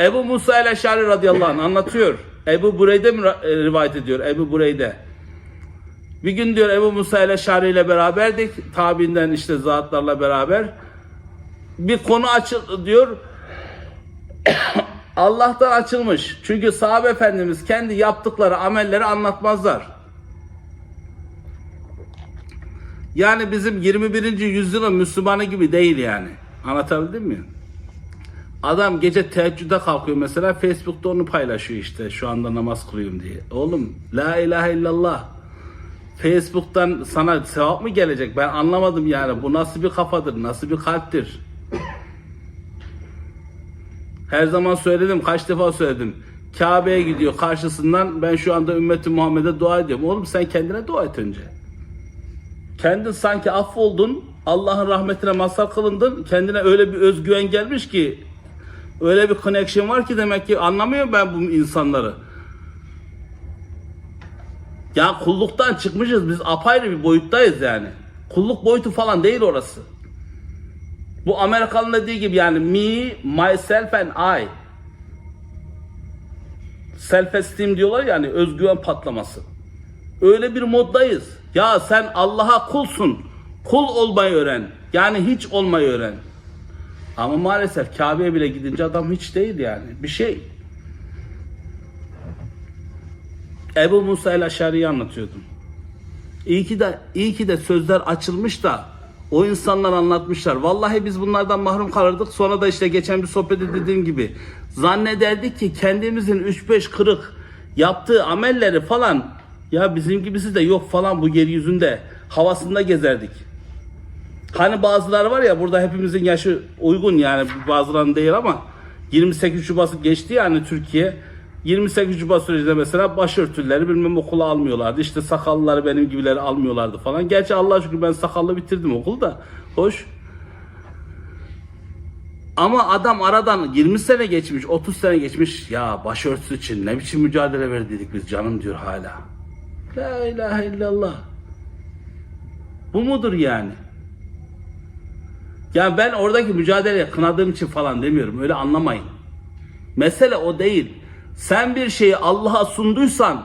Ebu Musa el-Eşari radıyallahu anh anlatıyor. Ebu Bureyde mi e, rivayet ediyor? Ebu Bureyde. Bir gün diyor Ebu Musa el-Eşari ile beraberdik. Tabiinden işte zatlarla beraber. Bir konu açıldı diyor. Allah'tan açılmış. Çünkü sahabe efendimiz kendi yaptıkları amelleri anlatmazlar. Yani bizim 21. yüzyılın Müslümanı gibi değil yani. Anlatabildim mi? Adam gece teheccüde kalkıyor mesela Facebook'ta onu paylaşıyor işte şu anda namaz kılıyorum diye. Oğlum la ilahe illallah. Facebook'tan sana sevap mı gelecek? Ben anlamadım yani. Bu nasıl bir kafadır? Nasıl bir kalptir? Her zaman söyledim, kaç defa söyledim. Kabe'ye gidiyor karşısından ben şu anda ümmeti Muhammed'e dua ediyorum. Oğlum sen kendine dua et önce. Kendin sanki affoldun, Allah'ın rahmetine mazhar kılındın. Kendine öyle bir özgüven gelmiş ki, öyle bir connection var ki demek ki anlamıyorum ben bu insanları. Ya kulluktan çıkmışız biz apayrı bir boyuttayız yani. Kulluk boyutu falan değil orası. Bu Amerikanın dediği gibi yani me, myself and I. Self esteem diyorlar yani özgüven patlaması. Öyle bir moddayız. Ya sen Allah'a kulsun. Kul olmayı öğren. Yani hiç olmayı öğren. Ama maalesef Kabe'ye bile gidince adam hiç değil yani. Bir şey. Ebu Musa el-Aşari'yi anlatıyordum. İyi ki de iyi ki de sözler açılmış da o insanlar anlatmışlar. Vallahi biz bunlardan mahrum kalırdık. Sonra da işte geçen bir sohbette dediğim gibi zannederdik ki kendimizin 3-5 kırık yaptığı amelleri falan ya bizim gibisi de yok falan bu yeryüzünde havasında gezerdik. Hani bazıları var ya burada hepimizin yaşı uygun yani bazılarının değil ama 28 Şubat'ı geçti yani Türkiye. 28 Şubat sürecinde mesela başörtüleri bilmem okula almıyorlardı. İşte sakallıları benim gibileri almıyorlardı falan. Gerçi Allah'a şükür ben sakallı bitirdim okulu da. Hoş. Ama adam aradan 20 sene geçmiş, 30 sene geçmiş. Ya başörtüsü için ne biçim mücadele verdiydik biz canım diyor hala. La ilahe illallah. Bu mudur yani? Yani ben oradaki mücadeleye kınadığım için falan demiyorum. Öyle anlamayın. Mesele o değil. Sen bir şeyi Allah'a sunduysan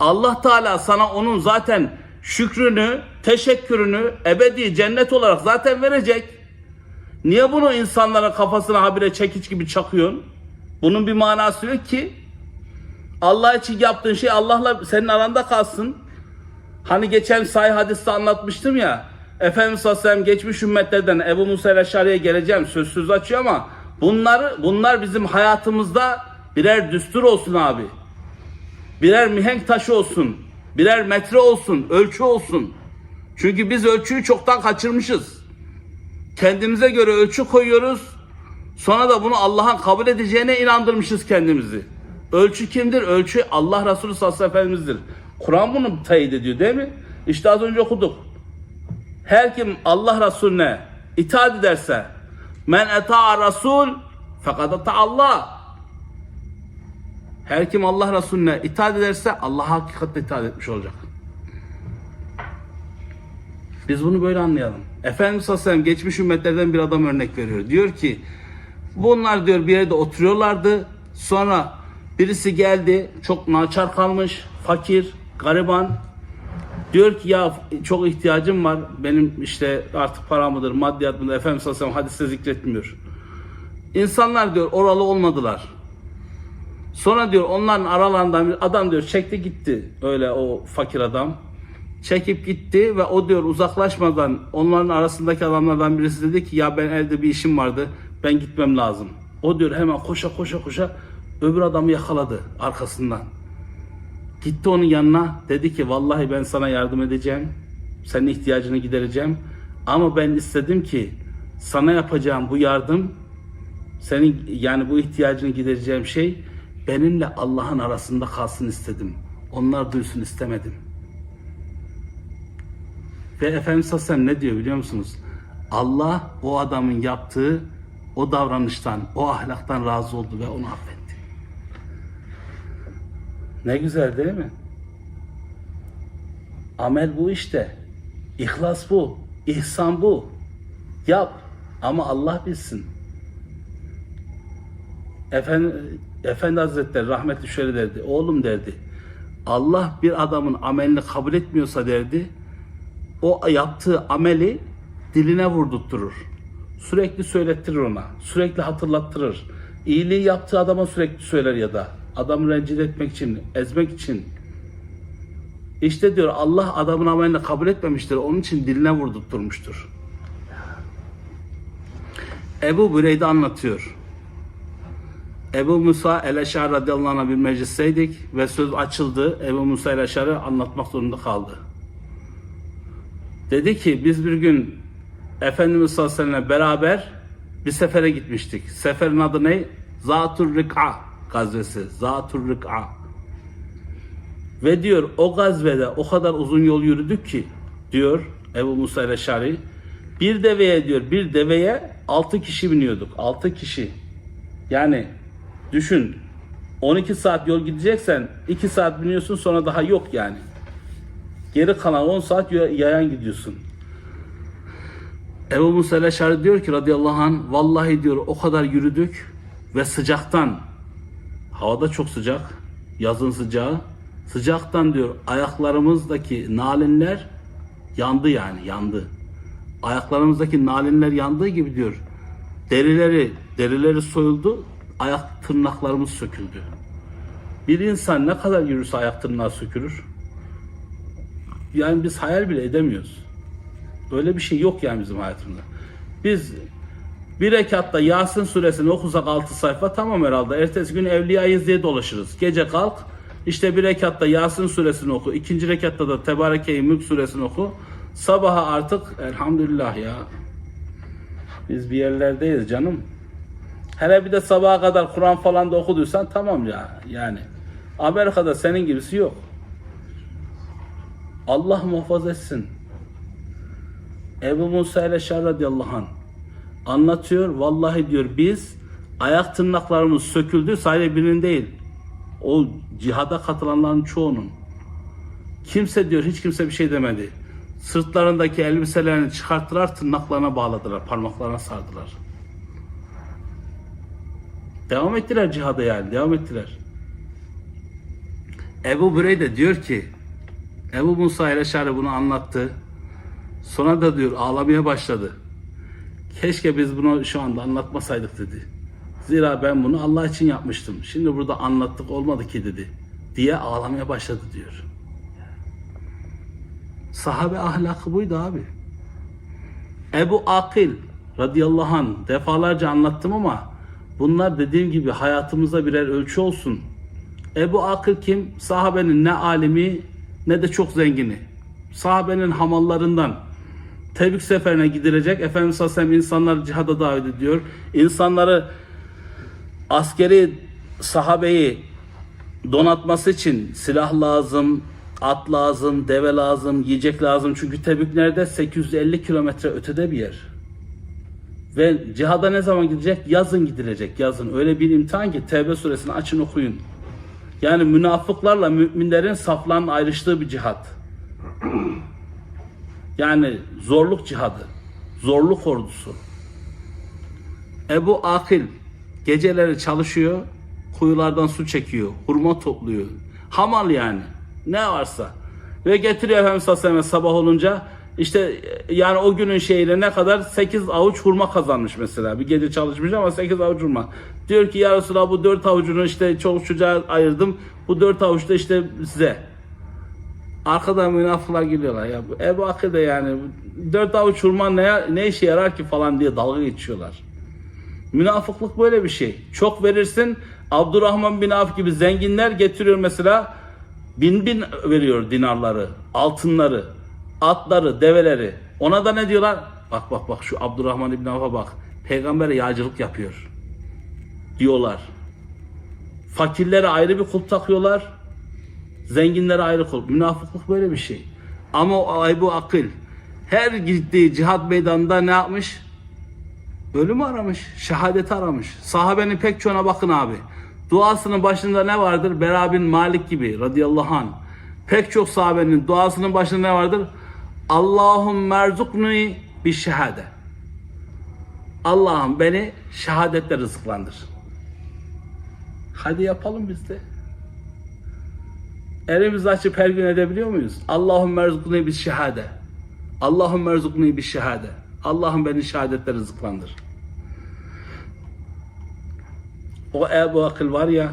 Allah Teala sana onun zaten şükrünü, teşekkürünü ebedi cennet olarak zaten verecek. Niye bunu insanların kafasına habire çekiç gibi çakıyorsun? Bunun bir manası yok ki. Allah için yaptığın şey Allah'la senin aranda kalsın. Hani geçen sahih hadiste anlatmıştım ya. Efendimiz sallallahu aleyhi ve sellem geçmiş ümmetlerden Ebu Musa el-Eşari'ye geleceğim sözsüz açıyor ama bunları bunlar bizim hayatımızda birer düstur olsun abi. Birer mihenk taşı olsun. Birer metre olsun, ölçü olsun. Çünkü biz ölçüyü çoktan kaçırmışız. Kendimize göre ölçü koyuyoruz. Sonra da bunu Allah'ın kabul edeceğine inandırmışız kendimizi. Ölçü kimdir? Ölçü Allah Resulü sallallahu aleyhi. Kur'an bunu teyit ediyor değil mi? İşte az önce okuduk. Her kim Allah Resulüne itaat ederse men eta'a Resul fakat eta Allah. Her kim Allah Resulüne itaat ederse Allah'a hakikaten itaat etmiş olacak. Biz bunu böyle anlayalım. Efendimiz sallallahu aleyhi ve sellem geçmiş ümmetlerden bir adam örnek veriyor. Diyor ki bunlar diyor bir yerde oturuyorlardı. Sonra birisi geldi çok naçar kalmış, fakir, gariban. Diyor ki ya çok ihtiyacım var. Benim işte artık para mıdır, maddiyat mıdır? Efendimiz sallallahu aleyhi ve sellem hadiste zikretmiyor. İnsanlar diyor oralı olmadılar. Sonra diyor onların aralarından bir adam diyor çekti gitti öyle o fakir adam. Çekip gitti ve o diyor uzaklaşmadan onların arasındaki adamlardan birisi dedi ki ya ben elde bir işim vardı ben gitmem lazım. O diyor hemen koşa koşa koşa öbür adamı yakaladı arkasından. Gitti onun yanına dedi ki vallahi ben sana yardım edeceğim. Senin ihtiyacını gidereceğim. Ama ben istedim ki sana yapacağım bu yardım senin yani bu ihtiyacını gidereceğim şey benimle Allah'ın arasında kalsın istedim. Onlar duysun istemedim. Ve Efendimiz sellem ne diyor biliyor musunuz? Allah o adamın yaptığı o davranıştan, o ahlaktan razı oldu ve onu affetti. Ne güzel değil mi? Amel bu işte. İhlas bu. İhsan bu. Yap. Ama Allah bilsin. Efendi, Efendi Hazretleri rahmetli şöyle derdi. Oğlum derdi. Allah bir adamın amelini kabul etmiyorsa derdi. O yaptığı ameli diline vurdurtturur. Sürekli söylettirir ona. Sürekli hatırlattırır. İyiliği yaptığı adama sürekli söyler ya da. Adamı rencide etmek için, ezmek için. İşte diyor Allah adamın amelini kabul etmemiştir. Onun için diline vurdurtturmuştur. Ebu Büreyde anlatıyor. Ebu Musa el-Eşar radıyallahu anh'a bir meclisteydik ve söz açıldı. Ebu Musa el-Eşar'ı anlatmak zorunda kaldı. Dedi ki biz bir gün Efendimiz sallallahu aleyhi ve sellem'le beraber bir sefere gitmiştik. Seferin adı ne? Zatur Rik'a gazvesi. Zatur Rik'a. Ve diyor o gazvede o kadar uzun yol yürüdük ki diyor Ebu Musa el-Eşari bir deveye diyor bir deveye 6 kişi biniyorduk. 6 kişi. Yani düşün 12 saat yol gideceksen 2 saat biniyorsun sonra daha yok yani. Geri kalan 10 saat ya- yayan gidiyorsun. Ebu Musa el-Eşari diyor ki radıyallahu anh vallahi diyor o kadar yürüdük ve sıcaktan havada çok sıcak yazın sıcağı sıcaktan diyor ayaklarımızdaki nalinler yandı yani yandı. Ayaklarımızdaki nalinler yandığı gibi diyor derileri derileri soyuldu ayak tırnaklarımız söküldü. Bir insan ne kadar yürürse ayak tırnağı sökülür. Yani biz hayal bile edemiyoruz. Öyle bir şey yok yani bizim hayatımızda. Biz bir rekatta Yasin suresini okusak 6 sayfa tamam herhalde. Ertesi gün Evliya'yız diye dolaşırız. Gece kalk işte bir rekatta Yasin suresini oku. ikinci rekatta da Tebareke-i Mülk suresini oku. Sabaha artık elhamdülillah ya. Biz bir yerlerdeyiz canım. Hele bir de sabaha kadar Kur'an falan da okuduysan tamam ya yani. Amerika'da senin gibisi yok. Allah muhafaza etsin. Ebu Musa ile Şah radıyallahu anh anlatıyor. Vallahi diyor biz ayak tırnaklarımız söküldü sadece birinin değil. O cihada katılanların çoğunun. Kimse diyor hiç kimse bir şey demedi. Sırtlarındaki elbiselerini çıkarttılar tırnaklarına bağladılar. Parmaklarına sardılar. Devam ettiler cihada yani. Devam ettiler. Ebu Büreyde diyor ki Ebu Musa el-Eşari bunu anlattı. Sonra da diyor ağlamaya başladı. Keşke biz bunu şu anda anlatmasaydık dedi. Zira ben bunu Allah için yapmıştım. Şimdi burada anlattık olmadı ki dedi. Diye ağlamaya başladı diyor. Sahabe ahlakı buydu abi. Ebu Akil radıyallahu anh defalarca anlattım ama bunlar dediğim gibi hayatımızda birer ölçü olsun. Ebu Akil kim? Sahabenin ne alimi ne de çok zengini. Sahabenin hamallarından. Tebük seferine gidilecek. Efendimiz sallallahu insanları cihada davet ediyor. İnsanları askeri sahabeyi donatması için silah lazım, at lazım, deve lazım, yiyecek lazım. Çünkü Tebük nerede? 850 kilometre ötede bir yer. Ve cihada ne zaman gidecek? Yazın gidilecek, yazın. Öyle bir imtihan ki Tevbe suresini açın okuyun. Yani münafıklarla müminlerin saflarının ayrıştığı bir cihat. Yani zorluk cihadı. Zorluk ordusu. Ebu Akil geceleri çalışıyor, kuyulardan su çekiyor, hurma topluyor. Hamal yani. Ne varsa. Ve getiriyor Efendimiz sallallahu aleyhi ve sellem sabah olunca işte yani o günün şeyine ne kadar 8 avuç hurma kazanmış mesela. Bir gece çalışmış ama 8 avuç hurma. Diyor ki ya Resulallah bu 4 avucunu işte çoluk çocuğa ayırdım. Bu 4 avuç da işte size. Arkadan münafıklar geliyorlar ya. Bu Ebu de yani 4 avuç hurma ne, ne işe yarar ki falan diye dalga geçiyorlar. Münafıklık böyle bir şey. Çok verirsin. Abdurrahman bin Avf gibi zenginler getiriyor mesela bin bin veriyor dinarları, altınları, atları, develeri. Ona da ne diyorlar? Bak bak bak şu Abdurrahman bin Avf'a bak. Peygambere yağcılık yapıyor. Diyorlar. Fakirlere ayrı bir kulp takıyorlar. Zenginlere ayrı kulp. Münafıklık böyle bir şey. Ama o Ebu Akil her gittiği cihat meydanında ne yapmış? Ölümü aramış, şehadeti aramış. Sahabenin pek çoğuna bakın abi. Duasının başında ne vardır? Bera bin Malik gibi radıyallahu anh. Pek çok sahabenin duasının başında ne vardır? Allahum merzukni bir şehade. Allah'ım beni şehadetle rızıklandır. Hadi yapalım biz de. Elimizi açıp her gün edebiliyor muyuz? Allahümme erzukni bis şehade. Allahümme erzukni bis şehade. Allah'ım beni şehadetle rızıklandır. O Ebu Akıl var ya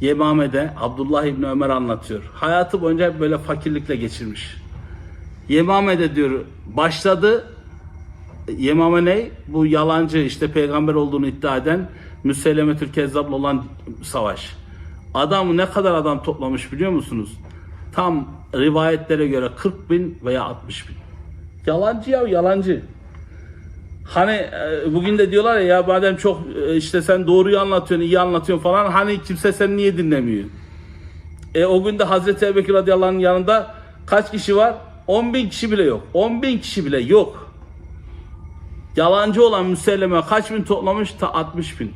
Yemame'de Abdullah İbni Ömer anlatıyor. Hayatı boyunca hep böyle fakirlikle geçirmiş. Yemame'de diyor başladı Yemame ne? Bu yalancı işte peygamber olduğunu iddia eden Müsellemetül Kezzab'la olan savaş. Adam ne kadar adam toplamış biliyor musunuz? Tam rivayetlere göre 40 bin veya 60 bin. Yalancı ya yalancı. Hani e, bugün de diyorlar ya, ya madem çok e, işte sen doğruyu anlatıyorsun, iyi anlatıyorsun falan hani kimse seni niye dinlemiyor? E, o gün de Hazreti Ebubekir radıyallahu anh'ın yanında kaç kişi var? 10 bin kişi bile yok. 10 bin kişi bile yok. Yalancı olan Müselleme kaç bin toplamış? Ta 60 bin.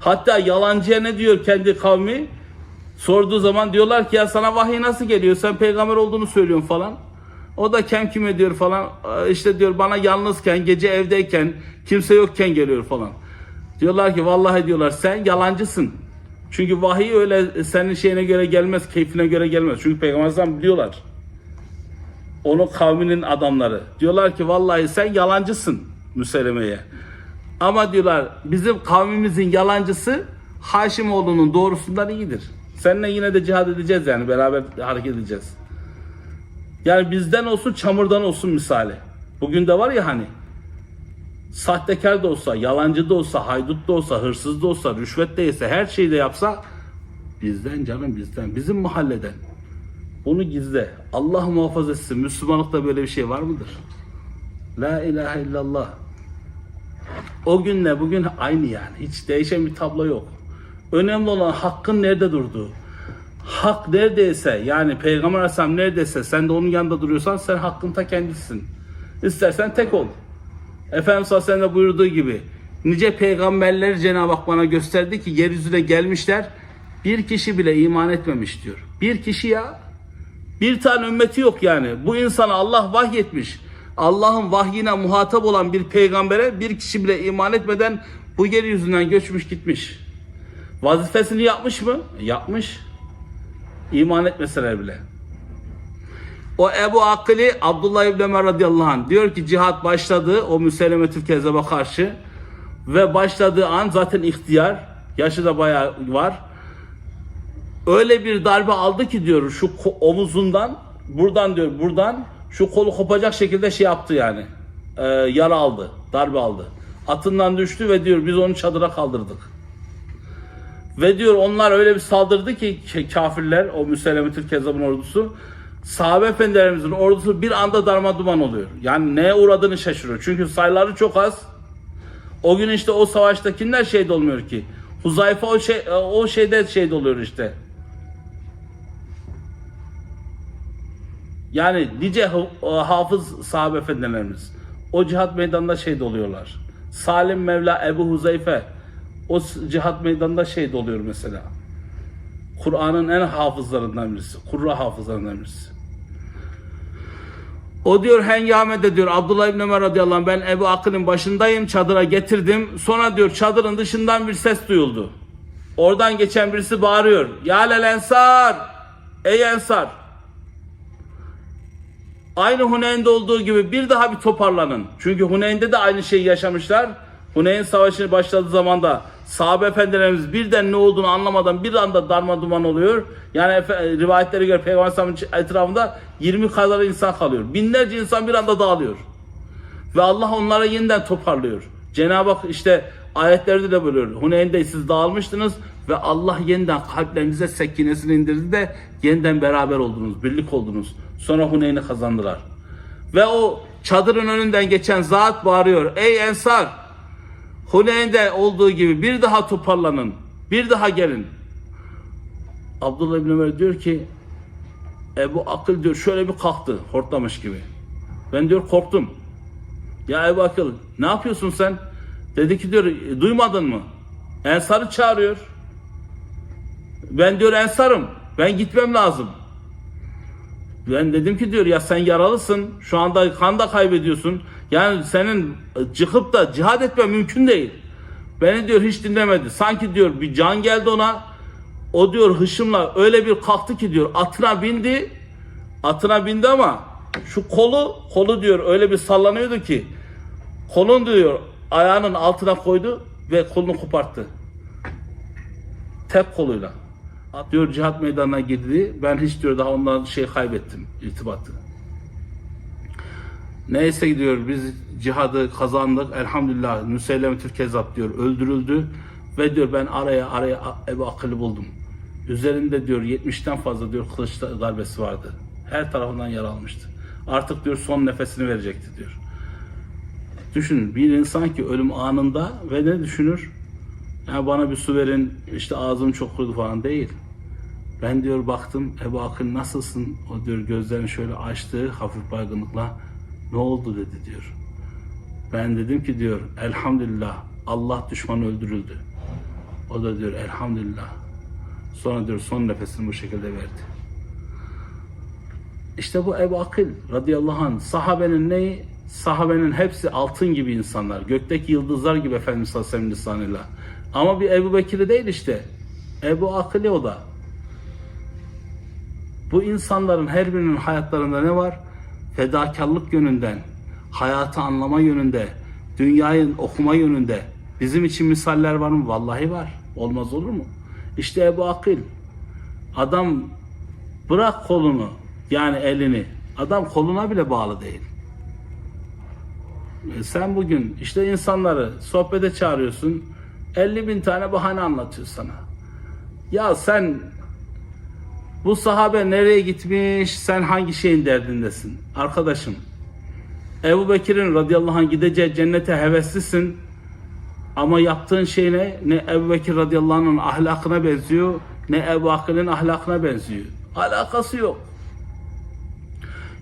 Hatta yalancıya ne diyor kendi kavmi? Sorduğu zaman diyorlar ki ya sana vahiy nasıl geliyor? Sen peygamber olduğunu söylüyorsun falan. O da kem kime diyor falan. "Aa, İşte diyor bana yalnızken, gece evdeyken, kimse yokken geliyor falan. Diyorlar ki vallahi diyorlar sen yalancısın. Çünkü vahiy öyle senin şeyine göre gelmez, keyfine göre gelmez. Çünkü peygamberden biliyorlar. Onun kavminin adamları. Diyorlar ki vallahi sen yalancısın Müseleme'ye. Ama diyorlar bizim kavmimizin yalancısı Haşimoğlu'nun doğrusundan iyidir. Seninle yine de cihad edeceğiz yani beraber hareket edeceğiz. Yani bizden olsun çamurdan olsun misali. Bugün de var ya hani sahtekar da olsa, yalancı da olsa, haydut da olsa, hırsız da olsa, rüşvet de yese, her şeyi de yapsa bizden canım bizden, bizim mahalleden. Bunu gizle. Allah muhafaza etsin. Müslümanlıkta böyle bir şey var mıdır? La ilahe illallah. O günle bugün aynı yani. Hiç değişen bir tablo yok. Önemli olan hakkın nerede durduğu. Hak neredeyse yani Peygamber Aleyhisselam neredeyse sen de onun yanında duruyorsan sen hakkın ta kendisisin. İstersen tek ol. Efendimiz sallallahu aleyhi ve sellem de buyurduğu gibi nice peygamberleri Cenab-ı Hak bana gösterdi ki yeryüzüne gelmişler bir kişi bile iman etmemiş diyor. Bir kişi ya. Bir tane ümmeti yok yani. Bu insana Allah vahyetmiş. Allah'ın vahyine muhatap olan bir peygambere bir kişi bile iman etmeden bu yeryüzünden göçmüş gitmiş. Vazifesini yapmış mı? Yapmış. İman etmeseler bile. O Ebu Akili Abdullah İbni Ömer radıyallahu anh diyor ki cihat başladı o Müsellemetül Kezzab'a karşı ve başladığı an zaten ihtiyar yaşı da bayağı var. Öyle bir darbe aldı ki diyor şu omuzundan buradan diyor buradan şu kolu kopacak şekilde şey yaptı yani. Ee, yara aldı, darbe aldı. Atından düştü ve diyor biz onu çadıra kaldırdık. Ve diyor onlar öyle bir saldırdı ki k- kafirler o Müsellemetül Kezzab'ın ordusu sahabe efendilerimizin ordusu bir anda darma duman oluyor. Yani neye uğradığını şaşırıyor. Çünkü sayıları çok az. O gün işte o savaşta kimler şehit olmuyor ki? Huzayfa o şey o şeyde şehit oluyor işte. Yani nice ha- hafız sahabe efendilerimiz o cihat meydanında şehit oluyorlar. Salim Mevla Ebu Huzeyfe o cihat meydanında şehit oluyor mesela. Kur'an'ın en hafızlarından birisi. Kurra hafızlarından birisi. O diyor hengamede diyor Abdullah İbni Ömer radıyallahu anh ben Ebu Akıl'ın başındayım çadıra getirdim. Sonra diyor çadırın dışından bir ses duyuldu. Oradan geçen birisi bağırıyor. Ya lel ensar! Ey ensar! Aynı Huneyn'de olduğu gibi bir daha bir toparlanın. Çünkü Huneyn'de de aynı şeyi yaşamışlar. Huneyn Savaşı başladığı zaman da sahabe efendilerimiz birden ne olduğunu anlamadan bir anda darma duman oluyor. Yani efe- rivayetlere göre Peygamber Efendimiz'in etrafında 20 kadar insan kalıyor. Binlerce insan bir anda dağılıyor. Ve Allah onlara yeniden toparlıyor. Cenab-ı Hak işte ayetlerde de buyuruyor. Huneyn'de siz dağılmıştınız ve Allah yeniden kalplerinize sekinesini indirdi de yeniden beraber oldunuz, birlik oldunuz. Sonra Huneyn'i kazandılar. Ve o çadırın önünden geçen zat bağırıyor. Ey Ensar! Huneyn'de olduğu gibi bir daha toparlanın. Bir daha gelin. Abdullah İbni Ömer diyor ki Ebu Akıl diyor şöyle bir kalktı hortlamış gibi. Ben diyor korktum. Ya Ebu Akıl ne yapıyorsun sen? Dedi ki diyor duymadın mı? Ensar'ı çağırıyor. Ben diyor Ensar'ım. Ben gitmem lazım. Ben dedim ki diyor ya sen yaralısın. Şu anda kan da kaybediyorsun. Yani senin çıkıp da cihad etme mümkün değil. Beni diyor hiç dinlemedi. Sanki diyor bir can geldi ona. O diyor hışımla öyle bir kalktı ki diyor atına bindi. Atına bindi ama şu kolu kolu diyor öyle bir sallanıyordu ki kolun diyor ayağının altına koydu ve kolunu koparttı. Tek koluyla. At diyor cihat meydanına girdi. Ben hiç diyor daha ondan şey kaybettim irtibatı. Neyse gidiyor biz cihadı kazandık. Elhamdülillah Müseyleme Türkezzap diyor öldürüldü. Ve diyor ben araya araya Ebu Akıl'ı buldum. Üzerinde diyor 70'ten fazla diyor kılıç darbesi vardı. Her tarafından yara almıştı. Artık diyor son nefesini verecekti diyor. Düşün bir insan ki ölüm anında ve ne düşünür? Ya bana bir su verin işte ağzım çok kurudu falan değil. Ben diyor baktım Ebu Akıl nasılsın? O diyor gözlerini şöyle açtı hafif baygınlıkla. Ne oldu dedi diyor. Ben dedim ki diyor elhamdülillah Allah düşmanı öldürüldü. O da diyor elhamdülillah. Sonra diyor son nefesini bu şekilde verdi. İşte bu Ebu Akil radıyallahu anh sahabenin neyi? Sahabenin hepsi altın gibi insanlar. Gökteki yıldızlar gibi Efendimiz sallallahu aleyhi ve. Ama bir Ebu Bekir'i değil işte. Ebu Akil'i o da. Bu insanların her birinin hayatlarında ne var? Fedakarlık yönünden, hayatı anlama yönünde, dünyayı okuma yönünde. Bizim için misaller var mı? Vallahi var. Olmaz olur mu? İşte Ebu Akil. Adam bırak kolunu yani elini. Adam koluna bile bağlı değil. E Sen bugün işte insanları sohbete çağırıyorsun. 50 bin tane bahane anlatıyor sana. Ya sen bu sahabe nereye gitmiş? Sen hangi şeyin derdindesin? Arkadaşım. Ebu Bekir'in radıyallahu anh gideceği cennete heveslisin. Ama yaptığın şey ne? Ne Ebu Bekir radıyallahu anh'ın ahlakına benziyor, ne Ebu Akil'in ahlakına benziyor. Alakası yok.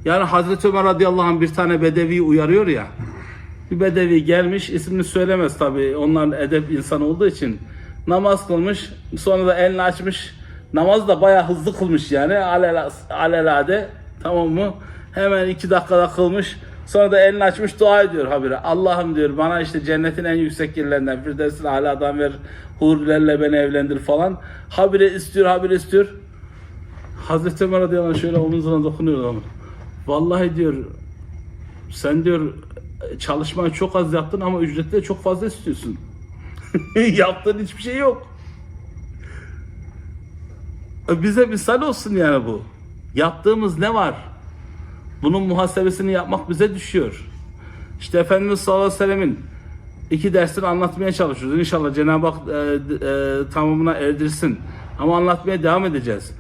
Yani Hazreti Ömer radıyallahu anh bir tane bedevi uyarıyor ya. Bir bedevi gelmiş, ismini söylemez tabi. Onlar edep insan olduğu için. Namaz kılmış, sonra da elini açmış. Namaz da bayağı hızlı kılmış yani. Alel, alelade. Tamam mı? Hemen iki dakikada kılmış. Sonra da elini açmış dua ediyor habire. Allah'ım diyor bana işte cennetin en yüksek yerlerinden Firdevs'in aladan ver. Hurilerle beni evlendir falan. Habire istiyor, habire istiyor. Hazreti Ömer radıyallahu şöyle omuzuna dokunuyor ama. Vallahi diyor sen diyor çalışmayı çok az yaptın ama ücreti çok fazla istiyorsun. Yaptığın hiçbir şey yok. Bize misal olsun yani bu. Yaptığımız ne var? Bunun muhasebesini yapmak bize düşüyor. İşte Efendimiz sallallahu aleyhi ve sellemin iki dersini anlatmaya çalışıyoruz. İnşallah Cenab-ı Hak e, e, tamamına erdirsin. Ama anlatmaya devam edeceğiz.